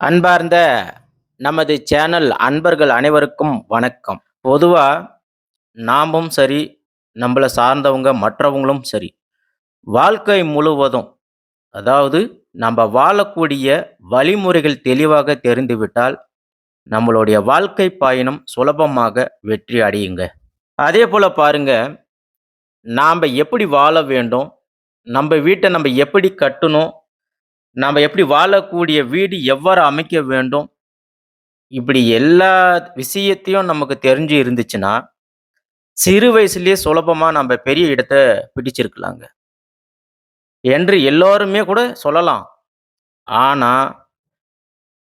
அன்பார்ந்த நமது சேனல் அன்பர்கள் அனைவருக்கும் வணக்கம். பொதுவாக நாமும் சரி நம்மளை சார்ந்தவங்க மற்றவங்களும் சரி வாழ்க்கை முழுவதும் அதாவது நம்ம வாழக்கூடிய வழிமுறைகள் தெளிவாக தெரிந்துவிட்டால் நம்மளுடைய வாழ்க்கை பயணம் சுலபமாக வெற்றி அடையுங்க. அதே போல் பாருங்க நாம் எப்படி வாழ வேண்டும் நம்ம வீட்டை நம்ம எப்படி கட்டணும் நாம் எப்படி வாழக்கூடிய வீடு எவ்வாறு அமைக்க வேண்டும்? இப்படி எல்லா விஷயத்தையும் நமக்கு தெரிஞ்சு இருந்துச்சுன்னா சிறு வயசுலேயே சுலபமாக நம்ம பெரிய இடத்த பிடிச்சிருக்கலாங்க. என்று எல்லோருமே கூட சொல்லலாம். ஆனால்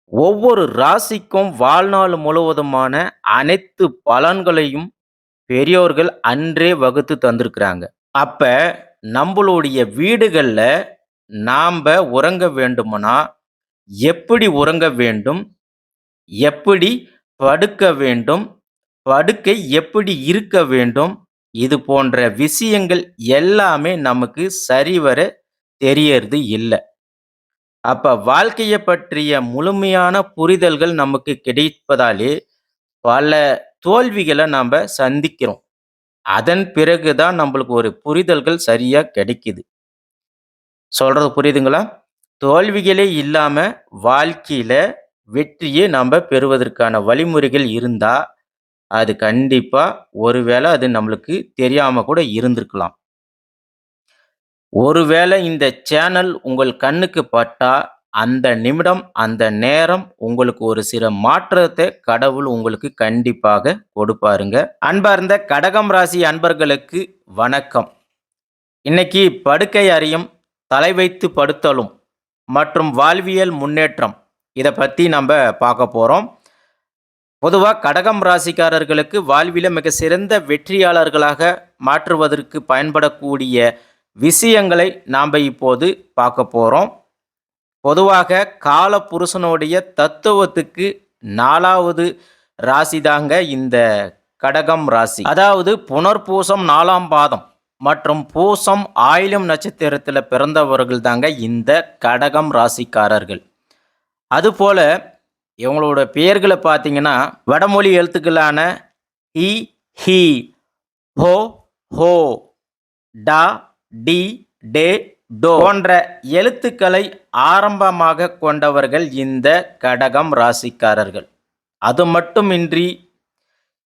ஒவ்வொரு ராசிக்கும் வாழ்நாள் முழுவதுமான அனைத்து பலன்களையும் பெரியோர்கள் அன்றே வகுத்து தந்திருக்கிறாங்க. அப்போ நம்மளுடைய வீடுகளில் நாம் உறங்க வேண்டுமானா எப்படி உறங்க வேண்டும் எப்படி படுக்க வேண்டும் படுக்கை எப்படி இருக்க வேண்டும் இது போன்ற விஷயங்கள் எல்லாமே நமக்கு சரிவர தெரியறது இல்லை. அப்ப வாழ்க்கையை பற்றிய முழுமையான புரிதல்கள் நமக்கு கிடைப்பதாலே பல தோல்விகளை நாம் சந்திக்கிறோம். அதன் பிறகுதான் நம்மளுக்கு ஒரு புரிதல்கள் சரியா கிடைக்குது. சொல்கிறது புரியுதுங்களா? தோல்விகளே இல்லாமல் வாழ்க்கையில் வெற்றியை நம்ம பெறுவதற்கான வழிமுறைகள் இருந்தால் அது கண்டிப்பாக ஒருவேளை அது நம்மளுக்கு தெரியாமல் கூட இருந்திருக்கலாம். ஒருவேளை இந்த சேனல் உங்கள் கண்ணுக்கு பட்டால் அந்த நிமிடம் அந்த நேரம் உங்களுக்கு ஒரு சில மாற்றத்தை கடவுள் உங்களுக்கு கண்டிப்பாக கொடுப்பாருங்க. அன்பார்ந்த கடகம் ராசி அன்பர்களுக்கு வணக்கம். இன்னைக்கு படுக்கை அறியும் தலை வைத்து படுத்தலும் மற்றும் வாழ்வியல் முன்னேற்றம். இதை பற்றி நம்ம பார்க்க போகிறோம் பொதுவாக கடகம் ராசிக்காரர்களுக்கு வாழ்வில மிக சிறந்த வெற்றியாளர்களாக மாற்றுவதற்கு பயன்படக்கூடிய விஷயங்களை நாம் இப்போது பார்க்க போகிறோம் பொதுவாக கால புருஷனுடைய தத்துவத்துக்கு நாலாவது ராசி தாங்க இந்த கடகம் ராசி. அதாவது புனர்பூசம் நாலாம் பாதம். மற்றும் பூசம் ஆயிலும் நட்சத்திரத்தில் பிறந்தவர்கள் தாங்க இந்த கடகம் ராசிக்காரர்கள். அதுபோல இவங்களோட பெயர்களை பார்த்தீங்கன்னா வடமொழி எழுத்துக்களான இ ஹி ஹோ ஹோ டா டி டே டோ போன்ற எழுத்துக்களை ஆரம்பமாக கொண்டவர்கள் இந்த கடகம் ராசிக்காரர்கள். அது மட்டுமின்றி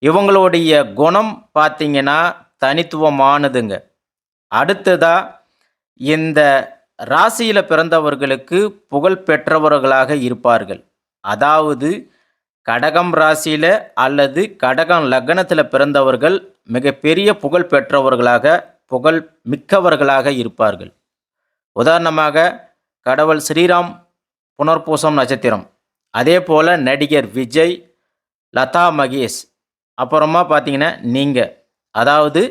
இவங்களுடைய குணம் பார்த்தீங்கன்னா தனித்துவமானதுங்க. அடுத்ததா இந்த ராசியில் பிறந்தவர்களுக்கு புகழ் பெற்றவர்களாக இருப்பார்கள். அதாவது கடகம் ராசியில் அல்லது கடகம் லக்னத்தில் பிறந்தவர்கள் மிகப்பெரிய புகழ் பெற்றவர்களாக புகழ் மிக்கவர்களாக இருப்பார்கள். உதாரணமாக கடவுள் ஸ்ரீராம் புனர்பூசம் நட்சத்திரம். அதே போல் நடிகர் விஜய் லதா மகேஷ். அப்புறமா பார்த்தீங்கன்னா நீங்கள் அதாவது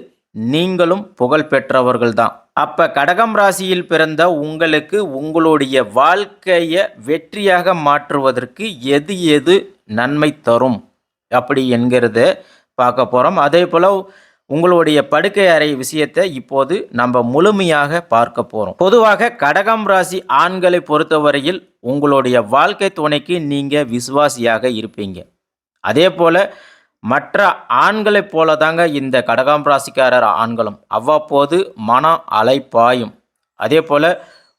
நீங்களும் புகழ் பெற்றவர்கள்தான். அப்ப கடகம் ராசியில் பிறந்த உங்களுக்கு உங்களுடைய வாழ்க்கையை வெற்றியாக மாற்றுவதற்கு எது எது நன்மை தரும்? அப்படி என்கிறத பார்க்க போறோம். அதே போல உங்களுடைய படுக்கை அறை விஷயத்தை இப்போது நம்ம முழுமையாக பார்க்க போகிறோம் பொதுவாக கடகம் ராசி ஆண்களை பொறுத்தவரையில் உங்களுடைய வாழ்க்கை துணைக்கு நீங்கள் விசுவாசியாக இருப்பீங்க. அதே போல் மற்ற ஆண்களைப் போல தாங்க இந்த கடகாம் ராசிக்காரர் ஆண்களும். அவ்வப்போது மன அலைப்பாயும் அதே போல்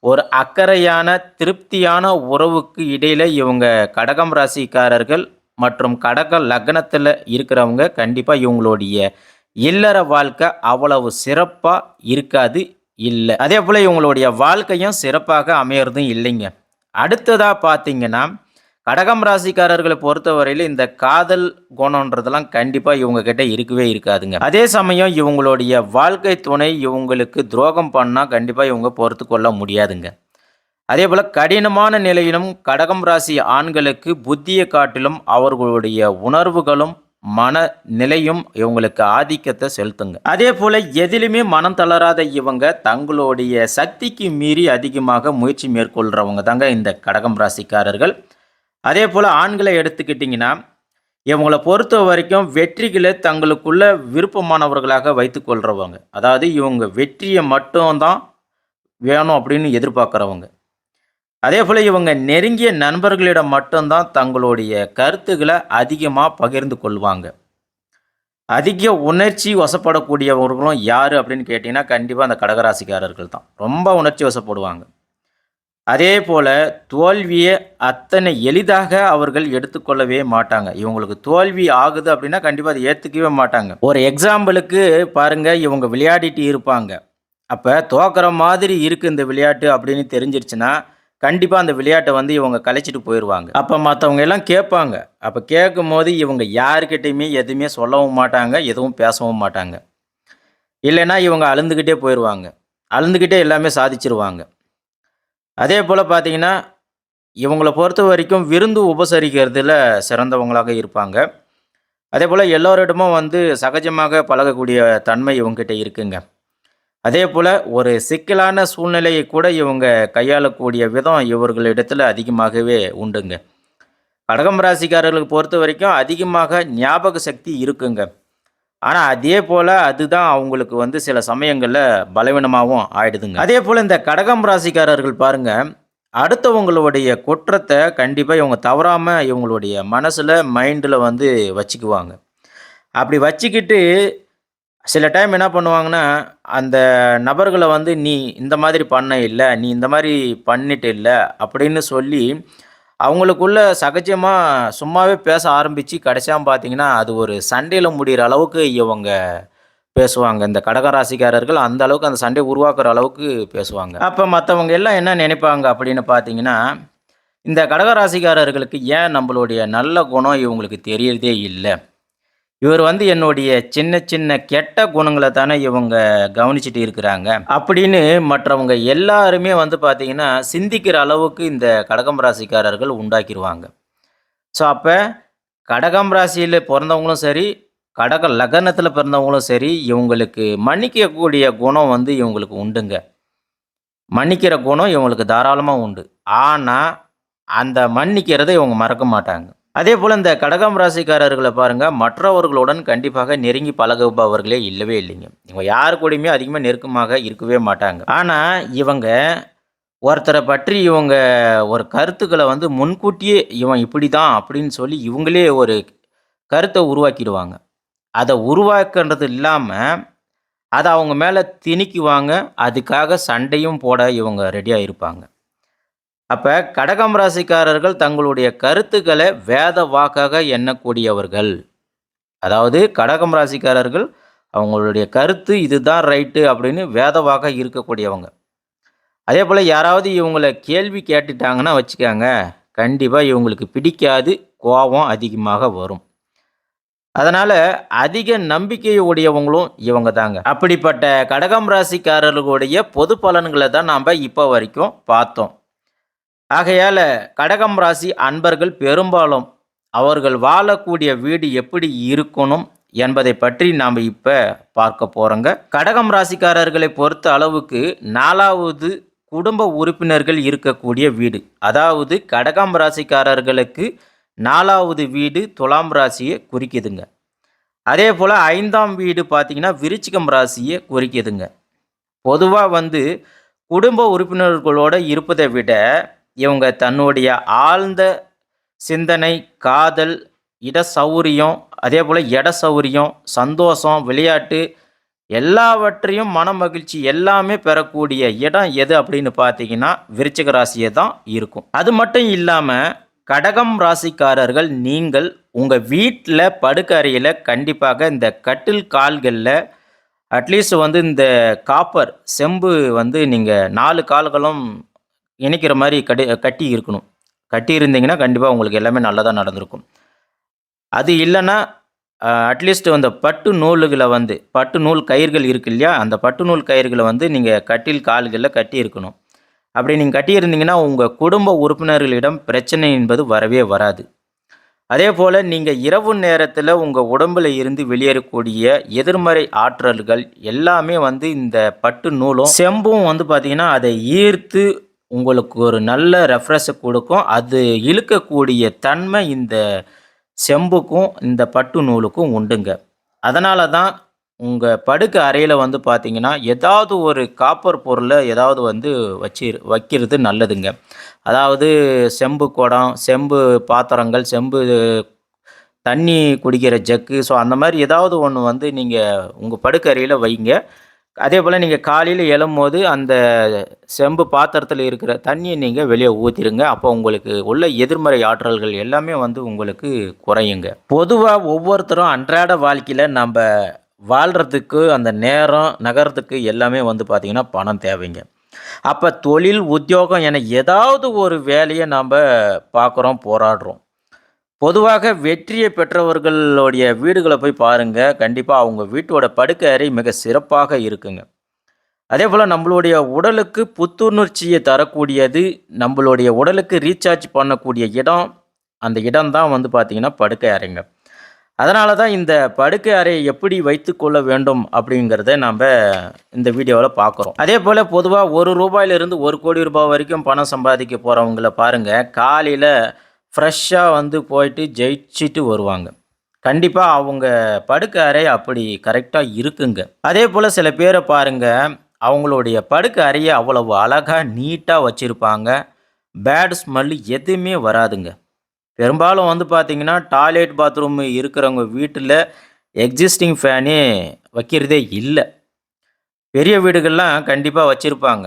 ஒரு அக்கறையான திருப்தியான உறவுக்கு இடையில் இவங்க கடகம் ராசிக்காரர்கள் மற்றும் கடக லக்னத்தில் இருக்கிறவங்க கண்டிப்பாக இவங்களுடைய இல்லற வாழ்க்கை அவ்வளவு சிறப்பாக இருக்காது இல்லை. அதே போல் இவங்களுடைய வாழ்க்கையும் சிறப்பாக அமையறதும் இல்லைங்க. அடுத்ததாக பார்த்தீங்கன்னா கடகம் ராசிக்காரர்களை பொறுத்தவரையில் இந்த காதல் குணன்றதெல்லாம் கண்டிப்பாக இவங்க கிட்ட இருக்கவே இருக்காதுங்க. அதே சமயம் இவங்களுடைய வாழ்க்கை துணை இவங்களுக்கு துரோகம் பண்ணால் கண்டிப்பாக இவங்க பொறுத்து கொள்ள முடியாதுங்க. அதே போல் கடினமான நிலையிலும் கடகம் ராசி ஆண்களுக்கு புத்தியை காட்டிலும் அவர்களுடைய உணர்வுகளும் மன நிலையும் இவங்களுக்கு ஆதிக்கத்தை செலுத்துங்க. அதே போல எதிலுமே மனம் தளராத இவங்க தங்களுடைய சக்திக்கு மீறி அதிகமாக முயற்சி மேற்கொள்றவங்க தாங்க இந்த கடகம் ராசிக்காரர்கள். அதே போல் ஆண்களை எடுத்துக்கிட்டிங்கன்னா இவங்களை பொறுத்த வரைக்கும் வெற்றிகளை தங்களுக்குள்ள விருப்பமானவர்களாக வைத்துக்கொள்கிறவங்க அதாவது இவங்க வெற்றியை மட்டும்தான் வேணும் அப்படின்னு எதிர்பார்க்குறவங்க. அதே போல் இவங்க நெருங்கிய நண்பர்களிடம் மட்டும்தான் தங்களுடைய கருத்துக்களை அதிகமாக பகிர்ந்து கொள்வாங்க. அதிக உணர்ச்சி வசப்படக்கூடியவர்களும் யார் அப்படின்னு கேட்டிங்கன்னா கண்டிப்பாக அந்த கடகராசிக்காரர்கள் தான். ரொம்ப உணர்ச்சி வசப்படுவாங்க. அதே போல் தோல்வியை அத்தனை எளிதாக அவர்கள் எடுத்துக்கொள்ளவே மாட்டாங்க. இவங்களுக்கு தோல்வி ஆகுது அப்படின்னா கண்டிப்பாக அதை ஏற்றுக்கவே மாட்டாங்க. ஒரு எக்ஸாம்பிளுக்கு பாருங்கள் இவங்க விளையாடிட்டு இருப்பாங்க. அப்போ தோக்கிற மாதிரி இருக்குது இந்த விளையாட்டு அப்படின்னு தெரிஞ்சிருச்சுன்னா கண்டிப்பாக அந்த விளையாட்டை வந்து இவங்க கலைச்சிட்டு போயிடுவாங்க அப்போ மற்றவங்க எல்லாம் கேட்பாங்க. அப்போ கேட்கும் போது இவங்க யாருக்கிட்டையுமே எதுவுமே சொல்லவும் மாட்டாங்க எதுவும் பேசவும் மாட்டாங்க. இல்லைன்னா இவங்க அழுந்துக்கிட்டே போயிடுவாங்க அழுந்துக்கிட்டே எல்லாமே சாதிச்சிருவாங்க. அதே போல் பார்த்தீங்கன்னா இவங்களை பொறுத்த வரைக்கும் விருந்து உபசரிக்கிறதுல சிறந்தவங்களாக இருப்பாங்க. அதே போல் எல்லோரிடமும் வந்து சகஜமாக பழகக்கூடிய தன்மை இவங்ககிட்ட இருக்குங்க. அதே போல் ஒரு சிக்கலான சூழ்நிலையை கூட இவங்க கையாளக்கூடிய விதம் இவர்களிடத்தில் அதிகமாகவே உண்டுங்க. கடகம் ராசிக்காரர்களுக்கு பொறுத்த வரைக்கும் அதிகமாக ஞாபக சக்தி இருக்குங்க. ஆனால் அதே போல் அதுதான் அவங்களுக்கு வந்து சில சமயங்களில் பலவீனமாகவும் ஆயிடுதுங்க. அதே போல் இந்த கடகம் ராசிக்காரர்கள் பாருங்கள் அடுத்தவங்களுடைய குற்றத்தை கண்டிப்பாக இவங்க தவறாமல் இவங்களுடைய மனசில் மைண்டில் வந்து வச்சுக்குவாங்க. அப்படி வச்சுக்கிட்டு சில டைம் என்ன பண்ணுவாங்கன்னா அந்த நபர்களை வந்து நீ இந்த மாதிரி பண்ண இல்லை நீ இந்த மாதிரி பண்ணிட்டு இல்லை அப்படின்னு சொல்லி அவங்களுக்குள்ள சகஜமாக சும்மாவே பேச ஆரம்பித்து கடைசியாக பார்த்தீங்கன்னா அது ஒரு சண்டையில் முடிகிற அளவுக்கு இவங்க பேசுவாங்க. இந்த கடகராசிக்காரர்கள் அந்த அளவுக்கு அந்த சண்டை உருவாக்குற அளவுக்கு பேசுவாங்க. அப்போ மற்றவங்க எல்லாம் என்ன நினைப்பாங்க அப்படின்னு பார்த்தீங்கன்னா இந்த கடகராசிக்காரர்களுக்கு ஏன் நம்மளுடைய நல்ல குணம் இவங்களுக்கு தெரியறதே இல்லை? இவர் வந்து என்னுடைய சின்ன சின்ன கெட்ட குணங்களை தானே இவங்க கவனிச்சுட்டு இருக்கிறாங்க. அப்படின்னு மற்றவங்க எல்லாருமே வந்து பார்த்தீங்கன்னா சிந்திக்கிற அளவுக்கு இந்த கடகம் ராசிக்காரர்கள் உண்டாக்கிடுவாங்க ஸோ அப்போ கடகம் ராசியில் பிறந்தவங்களும் சரி கடக லக்னத்தில் பிறந்தவங்களும் சரி இவங்களுக்கு மன்னிக்கக்கூடிய குணம் வந்து இவங்களுக்கு உண்டுங்க. மன்னிக்கிற குணம் இவங்களுக்கு தாராளமாக உண்டு. ஆனால் அந்த மன்னிக்கிறதை இவங்க மறக்க மாட்டாங்க. அதே போல் இந்த கடகம் ராசிக்காரர்களை பாருங்கள் மற்றவர்களுடன் கண்டிப்பாக நெருங்கி பழகுபவர்களே இல்லவே இல்லைங்க. இவங்க யாரு கூடயுமே அதிகமாக நெருக்கமாக இருக்கவே மாட்டாங்க. ஆனால் இவங்க ஒருத்தரை பற்றி இவங்க ஒரு கருத்துக்களை வந்து முன்கூட்டியே இவன் இப்படி தான் அப்படின்னு சொல்லி இவங்களே ஒரு கருத்தை உருவாக்கிடுவாங்க. அதை உருவாக்குன்றது இல்லாமல் அதை அவங்க மேலே திணிக்குவாங்க. அதுக்காக சண்டையும் போட இவங்க ரெடியாக இருப்பாங்க. அப்போ கடகம் ராசிக்காரர்கள் தங்களுடைய கருத்துக்களை வேத வாக்காக எண்ணக்கூடியவர்கள். அதாவது கடகம் ராசிக்காரர்கள் அவங்களுடைய கருத்து இதுதான் ரைட்டு அப்படின்னு வேதவாக இருக்கக்கூடியவங்க. அதே போல் யாராவது இவங்களை கேள்வி கேட்டுட்டாங்கன்னா வச்சுக்காங்க கண்டிப்பாக இவங்களுக்கு பிடிக்காது கோபம் அதிகமாக வரும். அதனால் அதிக நம்பிக்கை உடையவங்களும் இவங்க தாங்க. அப்படிப்பட்ட கடகம் ராசிக்காரர்களுடைய பொது பலன்களை தான் நாம் இப்போ வரைக்கும் பார்த்தோம். ஆகையால் கடகம் ராசி அன்பர்கள் பெரும்பாலும் அவர்கள் வாழக்கூடிய வீடு எப்படி இருக்கணும் என்பதை பற்றி நாம் இப்போ பார்க்க போகிறோங்க கடகம் ராசிக்காரர்களை பொறுத்த அளவுக்கு நாலாவது குடும்ப உறுப்பினர்கள் இருக்கக்கூடிய வீடு. அதாவது கடகம் ராசிக்காரர்களுக்கு நாலாவது வீடு துலாம் ராசியை குறிக்குதுங்க. அதே போல் ஐந்தாம் வீடு பார்த்திங்கன்னா விருச்சிகம் ராசியை குறிக்குதுங்க. பொதுவாக வந்து குடும்ப உறுப்பினர்களோடு இருப்பதை விட இவங்க தன்னுடைய ஆழ்ந்த சிந்தனை காதல் இட சௌரியம் அதே போல் இட சௌரியம் சந்தோஷம் விளையாட்டு எல்லாவற்றையும் மன மகிழ்ச்சி எல்லாமே பெறக்கூடிய இடம் எது அப்படின்னு பார்த்தீங்கன்னா விருச்சிக ராசியை தான் இருக்கும். அது மட்டும் இல்லாமல் கடகம் ராசிக்காரர்கள் நீங்கள் உங்கள் வீட்டில் படுக்கறையில் கண்டிப்பாக இந்த கட்டில் கால்களில் அட்லீஸ்ட் வந்து இந்த காப்பர் செம்பு வந்து நீங்கள் நாலு கால்களும் இணைக்கிற மாதிரி கடி கட்டி இருக்கணும். கட்டி இருந்தீங்கன்னா கண்டிப்பாக உங்களுக்கு எல்லாமே நல்லதாக நடந்திருக்கும். அது இல்லைன்னா அட்லீஸ்ட் அந்த பட்டு நூல்களை வந்து பட்டு நூல் கயிர்கள் இருக்கு இல்லையா? அந்த பட்டு நூல் கயிறுகளை வந்து நீங்கள் கட்டில் கால்களில் கட்டி இருக்கணும். அப்படி நீங்கள் கட்டியிருந்தீங்கன்னா உங்கள் குடும்ப உறுப்பினர்களிடம் பிரச்சனை என்பது வரவே வராது. அதே போல் நீங்கள் இரவு நேரத்தில் உங்கள் உடம்பில் இருந்து வெளியேறக்கூடிய எதிர்மறை ஆற்றல்கள் எல்லாமே வந்து இந்த பட்டு நூலும் செம்பும் வந்து பார்த்திங்கன்னா அதை ஈர்த்து உங்களுக்கு ஒரு நல்ல ரெஃப்ரெஷை கொடுக்கும். அது இழுக்கக்கூடிய தன்மை இந்த செம்புக்கும் இந்த பட்டு நூலுக்கும் உண்டுங்க. அதனால தான் உங்கள் படுக்கை அறையில் வந்து பார்த்திங்கன்னா ஏதாவது ஒரு காப்பர் பொருளை ஏதாவது வந்து வச்சு வைக்கிறது நல்லதுங்க. அதாவது செம்பு குடம் செம்பு பாத்திரங்கள் செம்பு தண்ணி குடிக்கிற ஜக்கு ஸோ அந்த மாதிரி ஏதாவது ஒன்று வந்து நீங்கள் உங்கள் படுக்கை அறையில் வைங்க. அதே போல் நீங்கள் காலையில் எழும்போது அந்த செம்பு பாத்திரத்தில் இருக்கிற தண்ணியை நீங்கள் வெளியே ஊற்றிடுங்க அப்போ உங்களுக்கு உள்ள எதிர்மறை ஆற்றல்கள் எல்லாமே வந்து உங்களுக்கு குறையுங்க. பொதுவாக ஒவ்வொருத்தரும் அன்றாட வாழ்க்கையில் நம்ம வாழ்கிறதுக்கு அந்த நேரம் நகரத்துக்கு எல்லாமே வந்து பார்த்திங்கன்னா பணம் தேவைங்க. அப்போ தொழில் உத்தியோகம் என ஏதாவது ஒரு வேலையை நம்ம பார்க்குறோம் போராடுறோம். பொதுவாக வெற்றியை பெற்றவர்களுடைய வீடுகளை போய் பாருங்கள் கண்டிப்பாக அவங்க வீட்டோட படுக்கை அறை மிக சிறப்பாக இருக்குங்க. அதே போல் நம்மளுடைய உடலுக்கு புத்துணர்ச்சியை தரக்கூடியது நம்மளுடைய உடலுக்கு ரீசார்ஜ் பண்ணக்கூடிய இடம் அந்த இடம் தான் வந்து பார்த்திங்கன்னா படுக்கை அறைங்க. அதனால தான் இந்த படுக்கை அறையை எப்படி வைத்து கொள்ள வேண்டும் அப்படிங்கிறத நம்ம இந்த வீடியோவில் பார்க்குறோம் அதே போல் பொதுவாக ஒரு ரூபாயிலிருந்து ஒரு கோடி ரூபாய் வரைக்கும் பணம் சம்பாதிக்க போகிறவங்கள பாருங்கள் காலையில் ஃப்ரெஷ்ஷாக வந்து போயிட்டு ஜெயிச்சுட்டு வருவாங்க. கண்டிப்பாக அவங்க படுக்கை அறை அப்படி கரெக்டாக இருக்குங்க. அதே போல் சில பேரை பாருங்கள் அவங்களுடைய படுக்கை அறையை அவ்வளவு அழகாக நீட்டாக வச்சுருப்பாங்க. பேட் ஸ்மெல் எதுவுமே வராதுங்க. பெரும்பாலும் வந்து பார்த்திங்கன்னா டாய்லெட் பாத்ரூம் இருக்கிறவங்க வீட்டில் எக்ஸிஸ்டிங் ஃபேனே வைக்கிறதே இல்லை. பெரிய வீடுகள்லாம் கண்டிப்பாக வச்சுருப்பாங்க.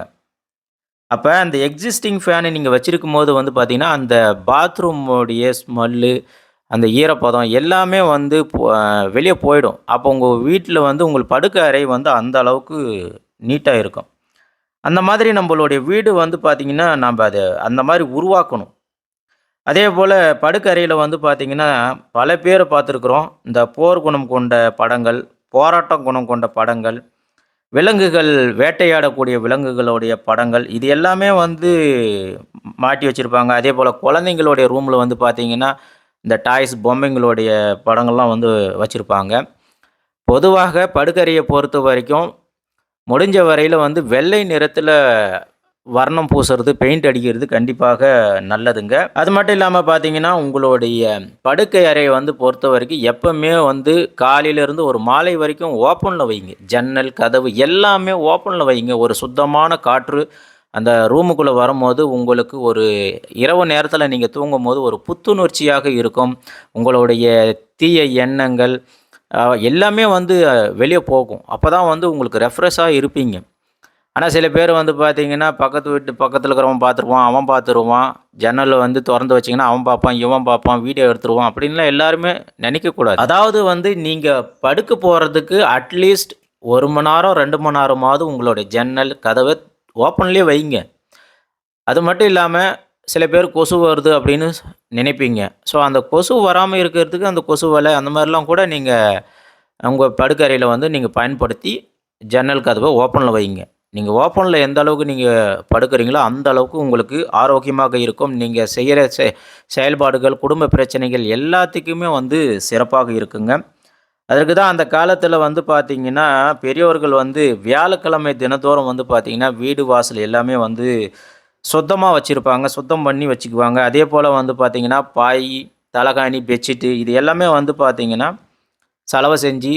அப்போ அந்த எக்ஸிஸ்டிங் ஃபேனை நீங்கள் வச்சிருக்கும் போது வந்து பார்த்தீங்கன்னா அந்த பாத்ரூமோடைய ஸ்மெல்லு அந்த ஈரப்பதம் எல்லாமே வந்து வெளியே போயிடும். அப்போ உங்கள் வீட்டில் வந்து உங்கள் படுக்கை அறை வந்து அந்த அளவுக்கு நீட்டாக இருக்கும். அந்த மாதிரி நம்மளுடைய வீடு வந்து பார்த்திங்கன்னா நம்ம அதை அந்த மாதிரி உருவாக்கணும். அதே போல் படுக்கறையில் வந்து பார்த்திங்கன்னா பல பேரை பார்த்துருக்குறோம். இந்த போர் குணம் கொண்ட படங்கள் போராட்டம் குணம் கொண்ட படங்கள் விலங்குகள் வேட்டையாடக்கூடிய விலங்குகளுடைய படங்கள் இது எல்லாமே வந்து மாட்டி வச்சுருப்பாங்க. அதே போல் குழந்தைங்களுடைய ரூமில் வந்து பார்த்திங்கன்னா இந்த டாய்ஸ் பொம்மைங்களுடைய படங்கள்லாம் வந்து வச்சுருப்பாங்க. பொதுவாக படுக்கறையை பொறுத்த வரைக்கும் முடிஞ்ச வரையில் வந்து வெள்ளை நிறத்தில் வர்ணம் பூசுறது பெயிண்ட் அடிக்கிறது கண்டிப்பாக நல்லதுங்க. அது மட்டும் இல்லாமல் பார்த்தீங்கன்னா உங்களுடைய படுக்கை அறையை வந்து பொறுத்த வரைக்கும் எப்பவுமே வந்து காலையிலேருந்து ஒரு மாலை வரைக்கும் ஓப்பனில் வைங்க. ஜன்னல் கதவு எல்லாமே ஓப்பனில் வைங்க. ஒரு சுத்தமான காற்று அந்த ரூமுக்குள்ளே வரும்போது உங்களுக்கு ஒரு இரவு நேரத்தில் நீங்கள் தூங்கும் போது ஒரு புத்துணர்ச்சியாக இருக்கும். உங்களுடைய தீய எண்ணங்கள் எல்லாமே வந்து வெளியே போகும். அப்போ தான் வந்து உங்களுக்கு ரெஃப்ரெஷ்ஷாக இருப்பீங்க. ஆனால் சில பேர் வந்து பார்த்தீங்கன்னா பக்கத்து வீட்டு பக்கத்தில் இருக்கிறவன் பார்த்துருவான் அவன் பார்த்துருவான் ஜன்னலில் வந்து திறந்து வச்சிங்கன்னா அவன் பார்ப்பான் இவன் பார்ப்பான் வீடியோ எடுத்துருவான் அப்படின்லாம் எல்லாருமே நினைக்கக்கூடாது. அதாவது வந்து நீங்கள் படுக்க போகிறதுக்கு அட்லீஸ்ட் ஒரு மணி நேரம் ரெண்டு மணி நேரமாவது உங்களுடைய ஜன்னல் கதவை ஓப்பன்லேயே வைங்க. அது மட்டும் இல்லாமல் சில பேர் கொசு வருது அப்படின்னு நினைப்பீங்க. ஸோ அந்த கொசு வராமல் இருக்கிறதுக்கு அந்த கொசு வலை அந்த மாதிரிலாம் கூட நீங்கள் உங்கள் படுக்கறையில் வந்து நீங்கள் பயன்படுத்தி ஜன்னல் கதவை ஓப்பனில் வைங்க. நீங்கள் ஓப்பனில் எந்த அளவுக்கு நீங்கள் படுக்கிறீங்களோ அந்த அளவுக்கு உங்களுக்கு ஆரோக்கியமாக இருக்கும். நீங்கள் செய்கிற செ செயல்பாடுகள் குடும்ப பிரச்சனைகள் எல்லாத்துக்குமே வந்து சிறப்பாக இருக்குங்க. அதற்கு தான் அந்த காலத்தில் வந்து பார்த்திங்கன்னா பெரியவர்கள் வந்து வியாழக்கிழமை தினத்தோறும் வந்து பார்த்திங்கன்னா வீடு வாசல் எல்லாமே வந்து சுத்தமாக வச்சுருப்பாங்க. சுத்தம் பண்ணி வச்சுக்குவாங்க. அதே போல் வந்து பார்த்திங்கன்னா பாய் தலகாணி பெட்ஷீட்டு இது எல்லாமே வந்து பார்த்திங்கன்னா செலவு செஞ்சு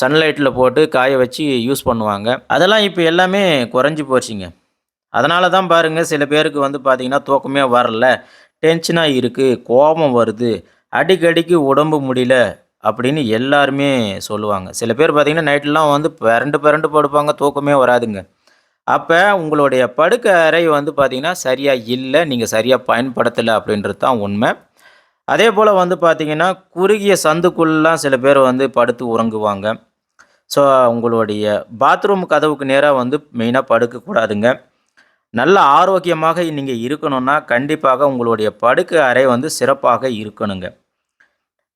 சன்லைட்டில் போட்டு காய வச்சு யூஸ் பண்ணுவாங்க. அதெல்லாம் இப்போ எல்லாமே குறைஞ்சி போச்சுங்க. அதனால தான் பாருங்கள் சில பேருக்கு வந்து பார்த்திங்கன்னா தூக்கமே வரல. டென்ஷனாக இருக்குது கோபம் வருது. அடிக்கடிக்கு உடம்பு முடியல அப்படின்னு எல்லாருமே சொல்லுவாங்க. சில பேர் பார்த்திங்கன்னா நைட்லாம் வந்து பிறண்டு பிறண்டு படுப்பாங்க தூக்கமே வராதுங்க. அப்போ உங்களுடைய படுக்கை அறை வந்து பார்த்திங்கன்னா சரியாக இல்லை நீங்கள் சரியாக பயன்படுத்தலை அப்படின்றது தான் உண்மை. அதே போல் வந்து பார்த்திங்கன்னா குறுகிய சந்துக்குள்ளெலாம் சில பேர் வந்து படுத்து உறங்குவாங்க. ஸோ உங்களுடைய பாத்ரூம் கதவுக்கு நேராக வந்து மெயினாக படுக்கக்கூடாதுங்க. நல்ல ஆரோக்கியமாக நீங்கள் இருக்கணும்னா கண்டிப்பாக உங்களுடைய படுக்கை அறை வந்து சிறப்பாக இருக்கணுங்க.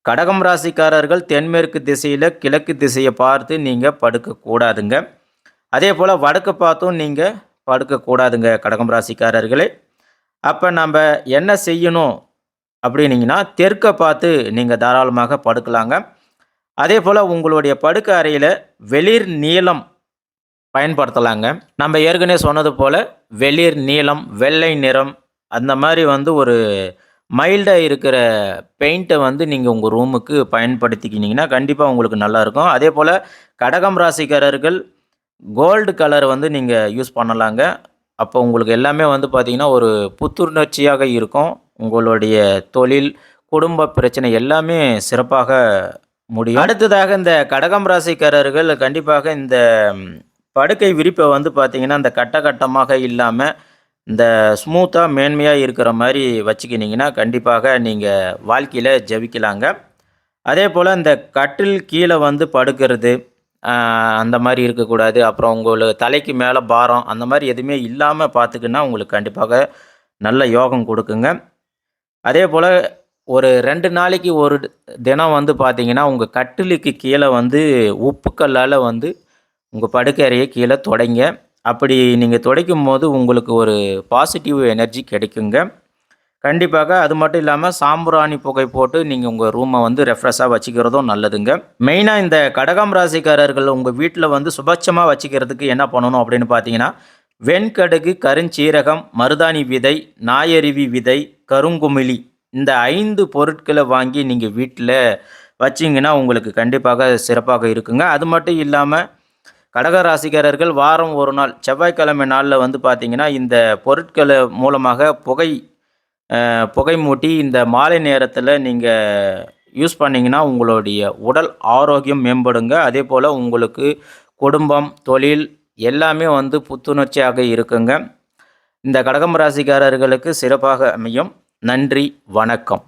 கடகம் ராசிக்காரர்கள் தென்மேற்கு திசையில் கிழக்கு திசையை பார்த்து நீங்கள் படுக்கக்கூடாதுங்க. அதே போல் வடக்கு பார்த்தும் நீங்கள் படுக்கக்கூடாதுங்க கடகம் ராசிக்காரர்களே. அப்போ நம்ம என்ன செய்யணும்? அப்படின்னீங்கன்னா தெற்கை பார்த்து நீங்கள் தாராளமாக படுக்கலாங்க. அதே போல் உங்களுடைய படுக்க அறையில் வெளிர் நீளம் பயன்படுத்தலாங்க. நம்ம ஏற்கனவே சொன்னது போல் வெளிர் நீளம் வெள்ளை நிறம் அந்த மாதிரி வந்து ஒரு மைல்டாக இருக்கிற பெயிண்ட்டை வந்து நீங்கள் உங்கள் ரூமுக்கு பயன்படுத்திக்கினீங்கன்னா கண்டிப்பாக உங்களுக்கு நல்லாயிருக்கும் அதே போல் கடகம் ராசிக்காரர்கள் கோல்டு கலர் வந்து நீங்கள் யூஸ் பண்ணலாங்க. அப்போ உங்களுக்கு எல்லாமே வந்து பார்த்திங்கன்னா ஒரு புத்துணர்ச்சியாக இருக்கும். உங்களுடைய தொழில் குடும்ப பிரச்சனை எல்லாமே சிறப்பாக முடியும். அடுத்ததாக இந்த கடகம் ராசிக்காரர்கள் கண்டிப்பாக இந்த படுக்கை விரிப்பை வந்து பார்த்திங்கன்னா இந்த கட்ட கட்டமாக இல்லாமல் இந்த ஸ்மூத்தாக மேன்மையாக இருக்கிற மாதிரி வச்சுக்கினீங்கன்னா கண்டிப்பாக நீங்கள் வாழ்க்கையில் ஜெபிக்கலாங்க. அதே போல் இந்த கட்டில் கீழே வந்து படுக்கிறது அந்த மாதிரி இருக்கக்கூடாது. அப்புறம் உங்களுக்கு தலைக்கு மேலே பாரம் அந்த மாதிரி எதுவுமே இல்லாமல் பார்த்துக்குன்னா உங்களுக்கு கண்டிப்பாக நல்ல யோகம் கொடுக்குங்க. அதே போல் ஒரு ரெண்டு நாளைக்கு ஒரு தினம் வந்து பார்த்தீங்கன்னா உங்கள் கட்டிலுக்கு கீழே வந்து உப்புக்கல்லால் வந்து உங்கள் படுக்கறையை கீழே தொடங்க. அப்படி நீங்கள் துடைக்கும் போது உங்களுக்கு ஒரு பாசிட்டிவ் எனர்ஜி கிடைக்குங்க. கண்டிப்பாக அது மட்டும் இல்லாமல் சாம்பிராணி புகை போட்டு நீங்கள் உங்கள் ரூமை வந்து ரெஃப்ரெஷ்ஷாக வச்சுக்கிறதும் நல்லதுங்க. மெயினாக இந்த கடகம் ராசிக்காரர்கள் உங்கள் வீட்டில் வந்து சுபட்சமாக வச்சுக்கிறதுக்கு என்ன பண்ணணும் அப்படின்னு பார்த்தீங்கன்னா வெண்கடுகு கருஞ்சீரகம் மருதாணி விதை நாயருவி விதை கருங்குமிழி இந்த ஐந்து பொருட்களை வாங்கி நீங்கள் வீட்டில் வச்சிங்கன்னா உங்களுக்கு கண்டிப்பாக சிறப்பாக இருக்குங்க. அது மட்டும் இல்லாமல் கடகராசிக்காரர்கள் வாரம் ஒரு நாள் செவ்வாய்க்கிழமை நாளில் வந்து பார்த்திங்கன்னா இந்த பொருட்களை மூலமாக புகை புகை மூட்டி இந்த மாலை நேரத்தில் நீங்கள் யூஸ் பண்ணிங்கன்னா உங்களுடைய உடல் ஆரோக்கியம் மேம்படுங்க. அதே போல் உங்களுக்கு குடும்பம் தொழில் எல்லாமே வந்து புத்துணர்ச்சியாக இருக்குங்க. இந்த கடகம் ராசிக்காரர்களுக்கு சிறப்பாக அமையும். நன்றி வணக்கம்.